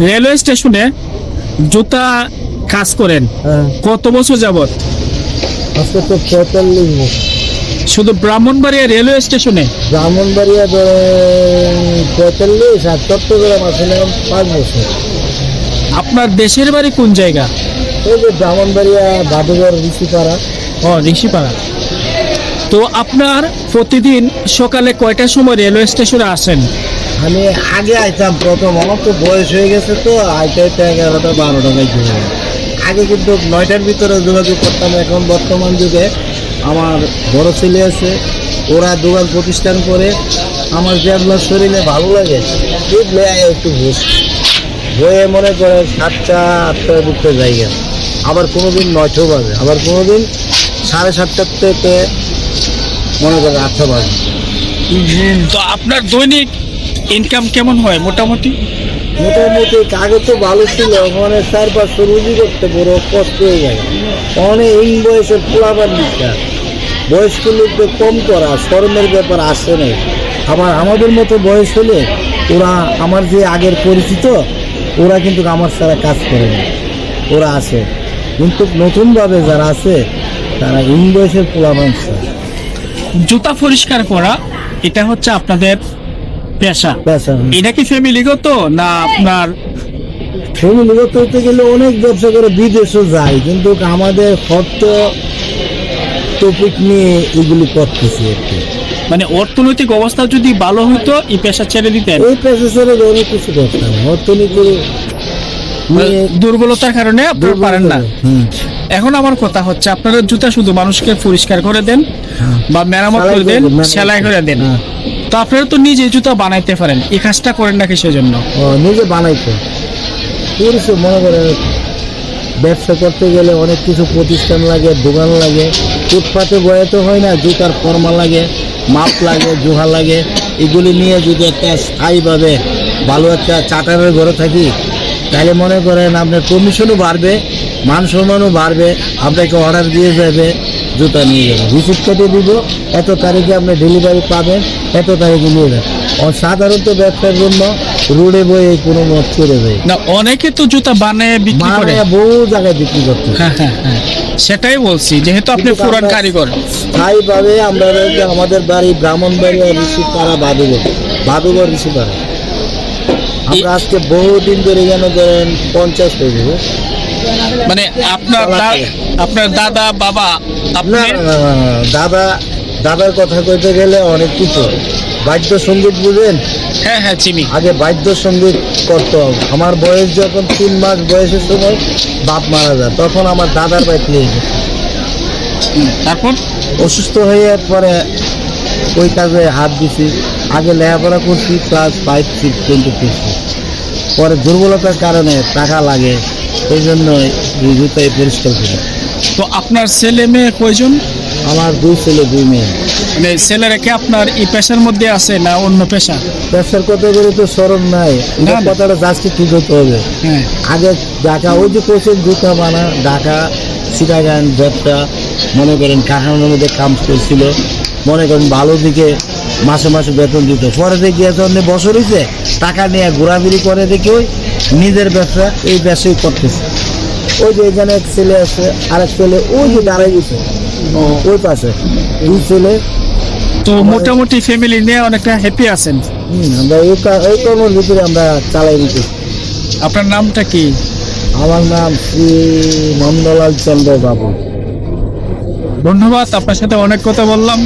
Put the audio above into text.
Railway স্টেশনে জুতা কাজ করেন। হ্যাঁ। কত বছর যাবত পঁয়তাল্লিশ বছর। শুধু ব্রাহ্মণবাড়িয়া রেলওয়ে স্টেশনে? ব্রাহ্মণবাড়িয়া পঁয়তাল্লিশ আর চট্টগ্রাম আসলাম পাঁচ বছর। আপনার দেশের বাড়ি কোন জায়গা? এই যে ব্রাহ্মণবাড়িয়া বাদুঘর ঋষিপাড়া। ও ঋষিপাড়া। তো আপনার প্রতিদিন সকালে কয়টার সময় রেলওয়ে স্টেশনে আসেন? আমি আগে আইতাম প্রথম আমার তো বয়স হয়ে গেছে তো আইতে আইতে এগারোটা বারোটা বাজে। আগে কিন্তু নয়টার ভিতরে যোগাযোগ করতাম এখন বর্তমান যুগে আমার বড় ছেলে আছে ওরা দোকান প্রতিষ্ঠান করে আমার যে আপনার শরীরে ভালো লাগে বুঝলে একটু বস বয়ে মনে করে সাতটা আটটার দিকতে জায়গা আবার কোনো দিন নয়টো বাজে আবার কোনো দিন সাড়ে সাতটার থেকে মনে করে আটটা বাজে। তো আপনার দৈনিক ইনকাম কেমন হয় মোটামুটি? মোটামুটি আগে তো ভালো ছিল ওখানে চার পাঁচশো রুজি করতে বড় কষ্ট হয়ে যায়। অনেক ইং বয়সের পোলাবার নিচ্ছে বয়স্ক লোকদের কম করা শরমের ব্যাপার আসে নাই। আবার আমাদের মতো বয়স হলে ওরা আমার যে আগের পরিচিত ওরা কিন্তু আমার ছাড়া কাজ করে না। ওরা আছে কিন্তু নতুনভাবে যারা আছে তারা ইং বয়সের পোলা মানুষ জুতা পরিষ্কার করা এটা হচ্ছে আপনাদের পেশা? এটা কি ফ্যামিলিগত না আপনার ফ্যামিলিগত হতে গেলে অনেক ব্যবসা করে বিদেশও যায় কিন্তু আমাদের টপিক নিয়ে এগুলি করতেছি একটু মানে অর্থনৈতিক অবস্থা যদি ভালো হতো এই পেশা ছেড়ে দিতেন? এই পেশা ছেড়ে অনেক কিছু করতাম। অর্থনীতি দুর্বলতার কারণে আপনারা পারেন না। এখন আমার কথা হচ্ছে আপনারা জুতা শুধু মানুষকে পরিষ্কার করে দেন বা মেরামত করে দেন সেলাই করে দেন। হ্যাঁ। তো আপনারা তো নিজে জুতা বানাইতে পারেন। এই কাজটা করেন না কিসের জন্য ও, নিজে বানাইতো করেছে মনে করে ব্যবসা করতে গেলে অনেক কিছু প্রতিষ্ঠান লাগে দোকান লাগে। ফুটপাতে বয়াতে হয় না জুতার ফর্মা লাগে মাপ লাগে জোহা লাগে। এগুলি নিয়ে যদি একটা স্থায়ীভাবে ভালো একটা চাটারের ঘরে থাকি তাহলে মনে করেন আপনার কমিশনও বাড়বে মান সম্মানও বাড়বে আপনাকে অর্ডার দিয়ে যাবে। জুতা নিয়ে যাবে। রিসিপ্ট কেটে দিব এত তারিখে আপনি ডেলিভারি পাবেন এত তারিখে নিয়ে যাবেন। আর সাধারণত ব্যবসার জন্য রোডে বয়ে কোনো মত চলে যায় না অনেকে তো জুতা বানায় বিক্রি করে। বহু জায়গায় বিক্রি করতে। হ্যাঁ হ্যাঁ হ্যাঁ। সেটাই বলছি যেহেতু আপনি পুরান কারিগর। স্থায়ীভাবে আমরা আমাদের বাড়ি ব্রাহ্মণবাড়ি ঋষিপাড়া বাদুগর বাদুগর ঋষিপাড়া। আমরা আজকে বহুদিন ধরে যেন ধরেন পঞ্চাশ হয়ে যাবে। মানে আপনার আপনার দাদা বাবা না আপনি না, না, না, না, দাদা দাদার কথা কইতে গেলে অনেক কিছু বাদ্য সংগীত বুঝেন হ্যাঁ হ্যাঁ চিনি আগে বাদ্য সংগীত করতাম আমার বয়স যখন তিন মাস বয়সের সময় বাপ মারা যায় তখন আমার দাদার বাইক নিয়ে। তারপর অসুস্থ হয়ে পরে ওই কাজে হাত দিছি আগে লেখাপড়া করছি ক্লাস ফাইভ সিক্স টোয়েন্টি পরে দুর্বলতার কারণে টাকা লাগে এই জন্য এই জুতাই পরিষ্কার করি। তো আপনার ছেলে মেয়ে কয়জন? আমার দুই ছেলে দুই মেয়ে। মানে ছেলেরা কি আপনার এই পেশার মধ্যে আছে না অন্য পেশা? ব্যবসার কথা করে তো স্মরণ নাই। কথাটা জাস্ট ঠিক হতে হবে। হ্যাঁ। আগে ঢাকা ওই যে কোচের জুতা বানা ঢাকা সিটাগান ব্যবসা মনে করেন কারখানার মধ্যে কাম করছিল। মনে করেন ভালো দিকে মাসে মাসে বেতন দিত। পরে দেখি যখন বছর হয়েছে টাকা নিয়ে ঘোরাঘুরি করে দেখি নিজের ব্যবসা এই ব্যবসাই করতেছে। ওই যে এখানে এক ছেলে আছে আর এক ছেলে ওই যে দাঁড়াই গেছে। ওই পাশে। দুই ছেলে। তো মোটামুটি ফ্যামিলি নিয়ে অনেকটা হ্যাপি আছেন। আমরা এই এই কর্মের ভিতরে আমরা চালাই দিতে আপনার নামটা কি? আমার নাম শ্রী নন্দলাল চন্দ্র বাবু। ধন্যবাদ আপনার সাথে অনেক কথা বললাম।